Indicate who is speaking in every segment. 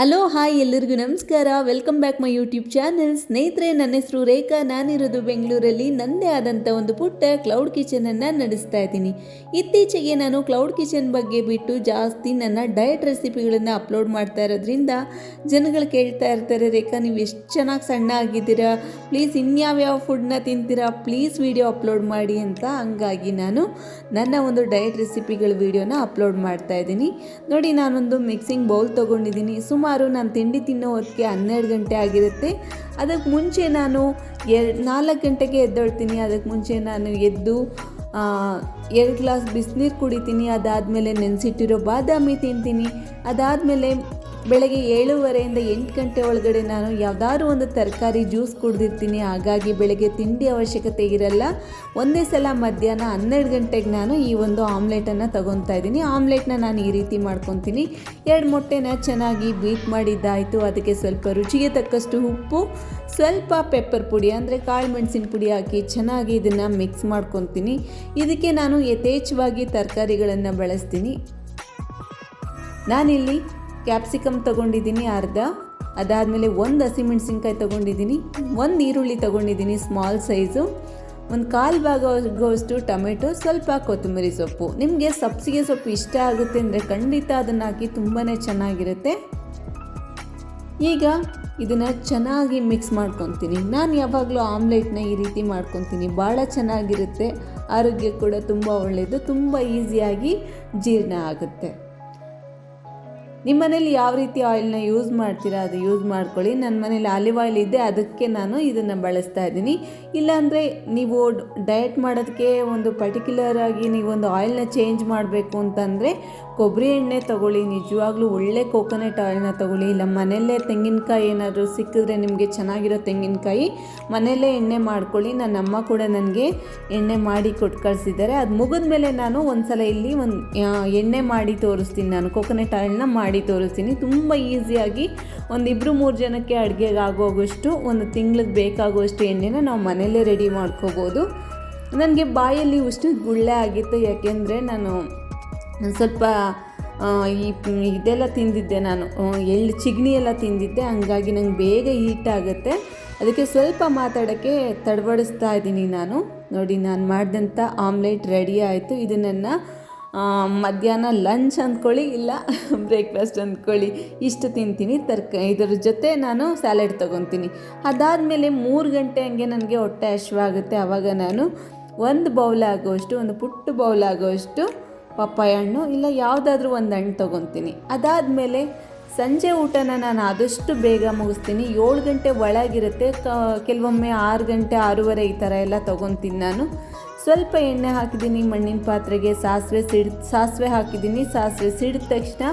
Speaker 1: Hello hi ಎಲ್ಲರಿಗೂ ನಮಸ್ಕಾರ. Welcome back my YouTube channel ಸ್ನೇಹಿತರೆ, ನನ್ನ ಹೆಸರು ರೇಖಾ. ನಾನಿರೋದು ಬೆಂಗಳೂರಲ್ಲಿ. ನನ್ನದೇ ಆದಂಥ ಒಂದು ಪುಟ್ಟ ಕ್ಲೌಡ್ ಕಿಚನನ್ನು ನಡೆಸ್ತಾ ಇದ್ದೀನಿ. ಇತ್ತೀಚೆಗೆ ನಾನು ಕ್ಲೌಡ್ ಕಿಚನ್ ಬಗ್ಗೆ ಬಿಟ್ಟು ಜಾಸ್ತಿ ನನ್ನ ಡಯಟ್ ರೆಸಿಪಿಗಳನ್ನು ಅಪ್ಲೋಡ್ ಮಾಡ್ತಾ ಇರೋದ್ರಿಂದ ಜನಗಳು ಕೇಳ್ತಾ ಇರ್ತಾರೆ, ರೇಖಾ, ನೀವು ಎಷ್ಟು ಚೆನ್ನಾಗಿ ಸಣ್ಣ ಆಗಿದ್ದೀರಾ? ಪ್ಲೀಸ್ ಇನ್ಯಾವ್ಯಾವ ಫುಡ್ನ ತಿಂತೀರಾ? ಪ್ಲೀಸ್ ವಿಡಿಯೋ ಅಪ್ಲೋಡ್ ಮಾಡಿ ಅಂತ ಹಂಗಾಗಿ ನಾನು ನನ್ನ ಒಂದು ಡಯಟ್ ರೆಸಿಪಿಗಳ ವಿಡಿಯೋನ ಅಪ್ಲೋಡ್ ಮಾಡ್ತಾ ಇದ್ದೀನಿ. ನೋಡಿ, ನಾನೊಂದು ಮಿಕ್ಸಿಂಗ್ ಬೌಲ್ ತೊಗೊಂಡಿದ್ದೀನಿ. ಸುಮಾರು ನಾನು ತಿಂಡಿ ತಿನ್ನೋ ಹೊತ್ತಿಗೆ ಹನ್ನೆರಡು ಗಂಟೆ ಆಗಿರುತ್ತೆ. ಅದಕ್ಕೆ ಮುಂಚೆ ನಾನು ಎರಡು ನಾಲ್ಕು ಗಂಟೆಗೆ ಎದ್ದೊಳ್ತೀನಿ. ಅದಕ್ಕೆ ಮುಂಚೆ ನಾನು ಎದ್ದು ಎರಡು ಗ್ಲಾಸ್ ಬಿಸಿನೀರು ಕುಡಿತೀನಿ. ಅದಾದಮೇಲೆ ನೆನೆಸಿಟ್ಟಿರೋ ಬಾದಾಮಿ ತಿಂತೀನಿ. ಅದಾದಮೇಲೆ ಬೆಳಗ್ಗೆ ಏಳುವರೆಯಿಂದ ಎಂಟು ಗಂಟೆ ಒಳಗಡೆ ನಾನು ಯಾವುದಾದ್ರು ಒಂದು ತರಕಾರಿ ಜ್ಯೂಸ್ ಕುಡ್ದಿರ್ತೀನಿ. ಹಾಗಾಗಿ ಬೆಳಗ್ಗೆ ತಿಂಡಿ ಅವಶ್ಯಕತೆ ಇರಲ್ಲ. ಒಂದೇ ಸಲ ಮಧ್ಯಾಹ್ನ ಹನ್ನೆರಡು ಗಂಟೆಗೆ ನಾನು ಈ ಒಂದು ಆಮ್ಲೆಟನ್ನು ತಗೊತಾ ಇದ್ದೀನಿ. ಆಮ್ಲೆಟ್ನ ನಾನು ಈ ರೀತಿ ಮಾಡ್ಕೊತೀನಿ. ಎರಡು ಮೊಟ್ಟೆನ ಚೆನ್ನಾಗಿ ಬೀಟ್ ಮಾಡಿದ್ದಾಯಿತು. ಅದಕ್ಕೆ ಸ್ವಲ್ಪ ರುಚಿಗೆ ತಕ್ಕಷ್ಟು ಉಪ್ಪು, ಸ್ವಲ್ಪ ಪೆಪ್ಪರ್ ಪುಡಿ ಅಂದರೆ ಕಾಳು ಮೆಣಸಿನ ಪುಡಿ ಹಾಕಿ ಚೆನ್ನಾಗಿ ಇದನ್ನು ಮಿಕ್ಸ್ ಮಾಡ್ಕೊತೀನಿ. ಇದಕ್ಕೆ ನಾನು ಯಥೇಚ್ಛವಾಗಿ ತರಕಾರಿಗಳನ್ನು ಬಳಸ್ತೀನಿ. ನಾನಿಲ್ಲಿ ಕ್ಯಾಪ್ಸಿಕಮ್ ತೊಗೊಂಡಿದ್ದೀನಿ ಅರ್ಧ. ಅದಾದಮೇಲೆ ಒಂದು ಹಸಿಮೆಣ್ಸಿನ್ಕಾಯಿ ತೊಗೊಂಡಿದ್ದೀನಿ. ಒಂದು ಈರುಳ್ಳಿ ತೊಗೊಂಡಿದ್ದೀನಿ ಸ್ಮಾಲ್ ಸೈಜು ಒಂದು ಕಾಲು ಭಾಗವಷ್ಟು ಟೊಮೆಟೊ, ಸ್ವಲ್ಪ ಕೊತ್ತಂಬರಿ ಸೊಪ್ಪು. ನಿಮಗೆ ಸಬ್ಸಿಗೆ ಸೊಪ್ಪು ಇಷ್ಟ ಆಗುತ್ತೆ ಅಂದರೆ ಖಂಡಿತ ಅದನ್ನು ಹಾಕಿ ತುಂಬಾ ಚೆನ್ನಾಗಿರುತ್ತೆ. ಈಗ ಇದನ್ನು ಚೆನ್ನಾಗಿ ಮಿಕ್ಸ್ ಮಾಡ್ಕೊತೀನಿ. ನಾನು ಯಾವಾಗಲೂ ಆಮ್ಲೆಟ್ನ ಈ ರೀತಿ ಮಾಡ್ಕೊತೀನಿ. ಭಾಳ ಚೆನ್ನಾಗಿರುತ್ತೆ. ಆರೋಗ್ಯ ಕೂಡ ತುಂಬ ಒಳ್ಳೆಯದು ತುಂಬ ಈಸಿಯಾಗಿ ಜೀರ್ಣ ಆಗುತ್ತೆ. ನಿಮ್ಮ ಮನೇಲಿ ಯಾವ ರೀತಿ ಆಯಿಲ್ನ ಯೂಸ್ ಮಾಡ್ತೀರಾ ಅದು ಯೂಸ್ ಮಾಡ್ಕೊಳ್ಳಿ. ನನ್ನ ಮನೇಲಿ ಆಲಿವ್ ಆಯಿಲ್ ಇದೆ, ಅದಕ್ಕೆ ನಾನು ಇದನ್ನು ಬಳಸ್ತಾ ಇದ್ದೀನಿ. ಇಲ್ಲಾಂದರೆ ನೀವು ಡಯಟ್ ಮಾಡೋದಕ್ಕೆ ಒಂದು ಪರ್ಟಿಕ್ಯುಲರ್ ಆಗಿ ನೀವೊಂದು ಆಯಿಲ್ನ ಚೇಂಜ್ ಮಾಡಬೇಕು ಅಂತಂದರೆ ಕೊಬ್ಬರಿ ಎಣ್ಣೆ ತಗೊಳ್ಳಿ, ನಿಜವಾಗ್ಲೂ ಒಳ್ಳೆ ಕೋಕೋನಟ್ ಆಯಿಲ್ನ ತಗೊಳ್ಳಿ. ಇಲ್ಲ, ಮನೆಯಲ್ಲೇ ತೆಂಗಿನಕಾಯಿ ಏನಾದರೂ ಸಿಕ್ಕಿದ್ರೆ ನಿಮಗೆ ಚೆನ್ನಾಗಿರೋ ತೆಂಗಿನಕಾಯಿ, ಮನೆಯಲ್ಲೇ ಎಣ್ಣೆ ಮಾಡ್ಕೊಳ್ಳಿ. ನನ್ನ ಅಮ್ಮ ಕೂಡ ನನಗೆ ಎಣ್ಣೆ ಮಾಡಿ ಕೊಟ್ಟು ಕಳಿಸಿದ್ದಾರೆ. ಅದು ಮುಗಿದ ಮೇಲೆ ನಾನು ಒಂದ್ಸಲ ಇಲ್ಲಿ ಒಂದು ಎಣ್ಣೆ ಮಾಡಿ ತೋರಿಸ್ತೀನಿ ನಾನು. ಕೋಕೋನಟ್ ಆಯಿಲ್ನ ಮಾಡಿ ತೋರಿಸ್ತೀನಿ. ತುಂಬ ಈಸಿಯಾಗಿ ಒಂದು ಇಬ್ಬರು ಮೂರು ಜನಕ್ಕೆ ಅಡುಗೆಗೆ ಆಗೋಗುವಷ್ಟು ಒಂದು ತಿಂಗ್ಳಿಗೆ ಬೇಕಾಗುವಷ್ಟು ಎಣ್ಣೆನ ನಾವು ಮನೆಯಲ್ಲೇ ರೆಡಿ ಮಾಡ್ಕೋಬೋದು. ನನಗೆ ಬಾಯಲ್ಲಿ ಉಷ್ಟು ಗುಳ್ಳೆ ಆಗಿತ್ತು. ಯಾಕೆಂದರೆ ನಾನು ಸ್ವಲ್ಪ ಈ ಇದೆಲ್ಲ ತಿಂದಿದ್ದೆ ನಾನು. ಎಳ್ಳು ಚಿಗ್ನಿ ಎಲ್ಲ ತಿಂದಿದ್ದೆ. ಹಂಗಾಗಿ ನಂಗೆ ಬೇಗ ಹೀಟ್ ಆಗುತ್ತೆ. ಅದಕ್ಕೆ ಸ್ವಲ್ಪ ಮಾತಾಡೋಕ್ಕೆ ತಡಬಡಿಸ್ತಾ ಇದ್ದೀನಿ ನಾನು. ನೋಡಿ, ನಾನು ಮಾಡಿದಂಥ ಆಮ್ಲೆಟ್ ರೆಡಿ ಆಯಿತು. ಇದು ನನ್ನ ಮಧ್ಯಾಹ್ನ ಲಂಚ್ ಅಂದ್ಕೊಳ್ಳಿ, ಇಲ್ಲ ಬ್ರೇಕ್ಫಾಸ್ಟ್ ಅಂದ್ಕೊಳ್ಳಿ. ಇಷ್ಟು ತಿಂತೀನಿ. ತರ್ಕ, ಇದರ ಜೊತೆ ನಾನು ಸ್ಯಾಲೆಡ್ ತೊಗೊತೀನಿ. ಅದಾದಮೇಲೆ ಮೂರು ಗಂಟೆ ಹಂಗೆ ನನಗೆ ಹೊಟ್ಟೆ ಹಶ್ವಾಗುತ್ತೆ. ಆವಾಗ ನಾನು ಒಂದು ಬೌಲ್ ಆಗೋಷ್ಟು ಒಂದು ಪುಟ್ಟ ಬೌಲ್ ಆಗೋಷ್ಟು ಪಪ್ಪಾಯ ಹಣ್ಣು ಇಲ್ಲ ಯಾವುದಾದ್ರೂ ಒಂದು ಹಣ್ಣು ತೊಗೊತೀನಿ. ಅದಾದಮೇಲೆ ಸಂಜೆ ಊಟನ ನಾನು ಆದಷ್ಟು ಬೇಗ ಮುಗಿಸ್ತೀನಿ. ಏಳು ಗಂಟೆ ಒಳಗಿರುತ್ತೆ. ಕೆಲವೊಮ್ಮೆ ಆರು ಗಂಟೆ ಆರೂವರೆ ಈ ಥರ ಎಲ್ಲ ತೊಗೊತೀನಿ ನಾನು. ಸ್ವಲ್ಪ ಎಣ್ಣೆ ಹಾಕಿದ್ದೀನಿ, ಮಣ್ಣಿನ ಪಾತ್ರೆಗೆ ಸಾಸಿವೆ ಸಿಡ್, ಸಾಸಿವೆ ಹಾಕಿದ್ದೀನಿ. ಸಾಸಿವೆ ಸಿಡಿದ ತಕ್ಷಣ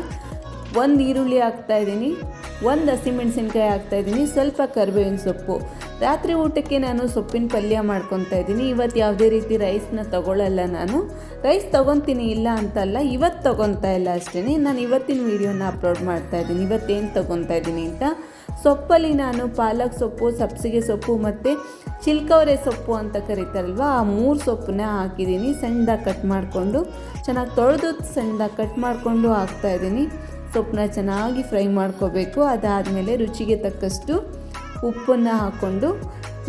Speaker 1: ಒಂದು ಈರುಳ್ಳಿ ಹಾಕ್ತಾಯಿದ್ದೀನಿ ಒಂದು ಹಸಿಮೆಣಸಿನ್ಕಾಯಿ ಹಾಕ್ತಾಯಿದ್ದೀನಿ ಸ್ವಲ್ಪ ಕರಿಬೇವಿನ ಸೊಪ್ಪು. ರಾತ್ರಿ ಊಟಕ್ಕೆ ನಾನು ಸೊಪ್ಪಿನ ಪಲ್ಯ ಮಾಡ್ಕೊತಾ ಇದ್ದೀನಿ. ಇವತ್ತು ಯಾವುದೇ ರೀತಿ ರೈಸ್ನ ತೊಗೊಳ್ಳಲ್ಲ ನಾನು. ರೈಸ್ ತೊಗೊತೀನಿ ಇಲ್ಲ ಅಂತಲ್ಲ, ಇವತ್ತು ತೊಗೊತಾ ಇಲ್ಲ ಅಷ್ಟೇ ನಾನು ಇವತ್ತಿನ ವೀಡಿಯೋನ ಅಪ್ಲೋಡ್ ಮಾಡ್ತಾ ಇದ್ದೀನಿ. ಇವತ್ತೇನು ತೊಗೊತಾ ಇದ್ದೀನಿ ಅಂತ. ಸೊಪ್ಪಲ್ಲಿ ನಾನು ಪಾಲಕ್ ಸೊಪ್ಪು, ಸಬ್ಸಿಗೆ ಸೊಪ್ಪು ಮತ್ತು ಚಿಲ್ಕವರೆ ಸೊಪ್ಪು ಅಂತ ಕರೀತಾರಲ್ವ, ಆ ಮೂರು ಸೊಪ್ಪನ್ನ ಹಾಕಿದ್ದೀನಿ. ಸಣ್ಣದಾಗಿ ಕಟ್ ಮಾಡಿಕೊಂಡು, ಚೆನ್ನಾಗಿ ತೊಳೆದು ಸಣ್ಣದಾಗಿ ಕಟ್ ಮಾಡಿಕೊಂಡು ಹಾಕ್ತಾಯಿದ್ದೀನಿ ಸೊಪ್ಪನ್ನ ಚೆನ್ನಾಗಿ ಫ್ರೈ ಮಾಡ್ಕೋಬೇಕು. ಅದಾದಮೇಲೆ ರುಚಿಗೆ ತಕ್ಕಷ್ಟು ಉಪ್ಪನ್ನು ಹಾಕ್ಕೊಂಡು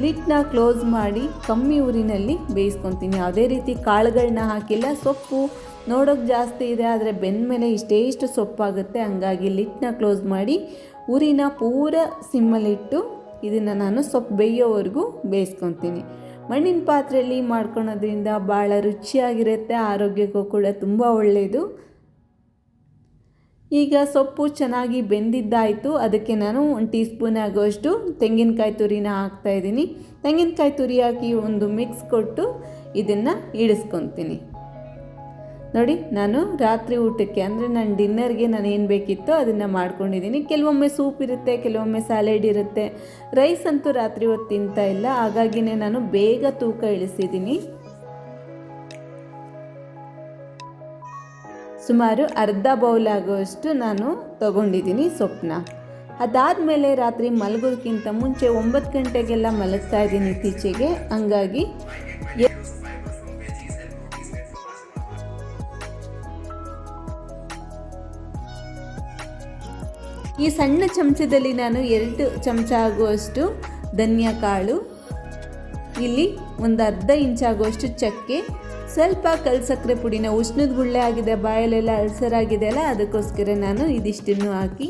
Speaker 1: ಲಿಟ್ನ ಕ್ಲೋಸ್ ಮಾಡಿ ಕಮ್ಮಿ ಊರಿನಲ್ಲಿ ಬೇಯಿಸ್ಕೊತೀನಿ. ಯಾವುದೇ ರೀತಿ ಕಾಳುಗಳನ್ನ ಹಾಕಿಲ್ಲ, ಸೊಪ್ಪು ನೋಡೋಕೆ ಜಾಸ್ತಿ ಇದೆ, ಆದರೆ ಬೆಂದ ಮೇಲೆ ಇಷ್ಟೇ ಇಷ್ಟು ಸೊಪ್ಪಾಗುತ್ತೆ. ಹಂಗಾಗಿ ಲಿಟ್ನ ಕ್ಲೋಸ್ ಮಾಡಿ ಊರಿನ ಪೂರ ಸಿಮ್ಮಲ್ಲಿಟ್ಟು ಇದನ್ನು ನಾನು ಸೊಪ್ಪು ಬೇಯೋವರೆಗೂ ಬೇಯಿಸ್ಕೊತೀನಿ. ಮಣ್ಣಿನ ಪಾತ್ರೆಯಲ್ಲಿ ಮಾಡ್ಕೊಳೋದ್ರಿಂದ ಭಾಳ ರುಚಿಯಾಗಿರುತ್ತೆ, ಆರೋಗ್ಯಕ್ಕೂ ಕೂಡ ತುಂಬ ಒಳ್ಳೆಯದು ಈಗ ಸೊಪ್ಪು ಚೆನ್ನಾಗಿ ಬೆಂದಿದ್ದಾಯಿತು. ಅದಕ್ಕೆ ನಾನು ಒಂದು ಟೀ ಸ್ಪೂನ್ ಆಗೋಷ್ಟು ತೆಂಗಿನಕಾಯಿ ತುರಿನ ಹಾಕ್ತಾಯಿದ್ದೀನಿ ತೆಂಗಿನಕಾಯಿ ತುರಿ ಹಾಕಿ ಒಂದು ಮಿಕ್ಸ್ ಕೊಟ್ಟು ಇದನ್ನು ಇಳಿಸ್ಕೊತೀನಿ ನೋಡಿ, ನಾನು ರಾತ್ರಿ ಊಟಕ್ಕೆ ಅಂದರೆ ನಾನು ಡಿನ್ನರ್ಗೆ ನಾನು ಏನು ಬೇಕಿತ್ತೋ ಅದನ್ನು ಮಾಡ್ಕೊಂಡಿದ್ದೀನಿ. ಕೆಲವೊಮ್ಮೆ ಸೂಪ್ ಇರುತ್ತೆ, ಕೆಲವೊಮ್ಮೆ ಸ್ಯಾಲೆಡ್ ಇರುತ್ತೆ. ರೈಸ್ ಅಂತೂ ರಾತ್ರಿ ಹೊತ್ತು ತಿಂತಾ ಇಲ್ಲ. ಹಾಗಾಗಿನೇ ನಾನು ಬೇಗ ತೂಕ ಇಳಿಸಿದ್ದೀನಿ. ಸುಮಾರು ಅರ್ಧ ಬೌಲ್ ಆಗುವಷ್ಟು ನಾನು ತಗೊಂಡಿದ್ದೀನಿ ಸೊಪ್ಪನ್ನ ಅದಾದಮೇಲೆ ರಾತ್ರಿ ಮಲಗೋದಕ್ಕಿಂತ ಮುಂಚೆ ಒಂಬತ್ತು ಗಂಟೆಗೆಲ್ಲ ಮಲಗ್ತಾ ಇದ್ದೀನಿ ಇತ್ತೀಚೆಗೆ. ಹಂಗಾಗಿ ಈ ಸಣ್ಣ ಚಮಚದಲ್ಲಿ ನಾನು ಎರಡು ಚಮಚ ಆಗುವಷ್ಟು ಧನಿಯಾ ಕಾಳು ಇಲ್ಲಿ ಒಂದು ಅರ್ಧ ಇಂಚಾಗುವಷ್ಟು ಚಕ್ಕೆ ಸ್ವಲ್ಪ ಕಲ್ ಸಕ್ಕರೆ ಪುಡಿನ ಉಷ್ಣದ ಗುಳ್ಳೆ ಆಗಿದೆ, ಬಾಯಲೆಲ್ಲ ಅಲ್ಸರ್ ಆಗಿದೆ ಅಲ್ಲ, ಅದಕ್ಕೋಸ್ಕರ ನಾನು ಇದಿಷ್ಟನ್ನು ಹಾಕಿ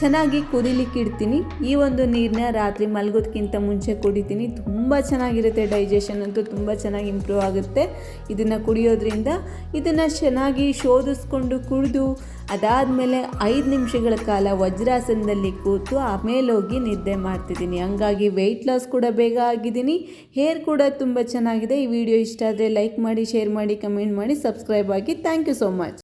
Speaker 1: ಚೆನ್ನಾಗಿ ಕುದಿಲಿಕ್ಕೆ ಇಡ್ತೀನಿ ಈ ಒಂದು ನೀರನ್ನ ರಾತ್ರಿ ಮಲಗೋದಕ್ಕಿಂತ ಮುಂಚೆ ಕುಡಿತೀನಿ. ತುಂಬ ಚೆನ್ನಾಗಿರುತ್ತೆ ಡೈಜೆಷನ್ ಅಂತೂ ತುಂಬ ಚೆನ್ನಾಗಿ ಇಂಪ್ರೂವ್ ಆಗುತ್ತೆ. ಇದನ್ನು ಕುಡಿಯೋದ್ರಿಂದ ಇದನ್ನು ಚೆನ್ನಾಗಿ ಶೋಧಿಸ್ಕೊಂಡು ಕುಡಿದು ಅದಾದಮೇಲೆ ಐದು ನಿಮಿಷಗಳ ಕಾಲ ವಜ್ರಾಸನದಲ್ಲಿ ಕೂತು ಆಮೇಲೆ ಹೋಗಿ ನಿದ್ದೆ ಮಾಡ್ತಿದ್ದೀನಿ. ಹಂಗಾಗಿ ವೆಯ್ಟ್ ಲಾಸ್ ಕೂಡ ಬೇಗ ಆಗಿದ್ದೀನಿ. ಹೇರ್ ಕೂಡ ತುಂಬ ಚೆನ್ನಾಗಿದೆ. ಈ ವಿಡಿಯೋ ಇಷ್ಟ ಆದರೆ ಲೈಕ್ ಮಾಡಿ ಶೇರ್ ಮಾಡಿ ಕಮೆಂಟ್ ಮಾಡಿ ಸಬ್ಸ್ಕ್ರೈಬ್ ಆಗಿ. Thank you so much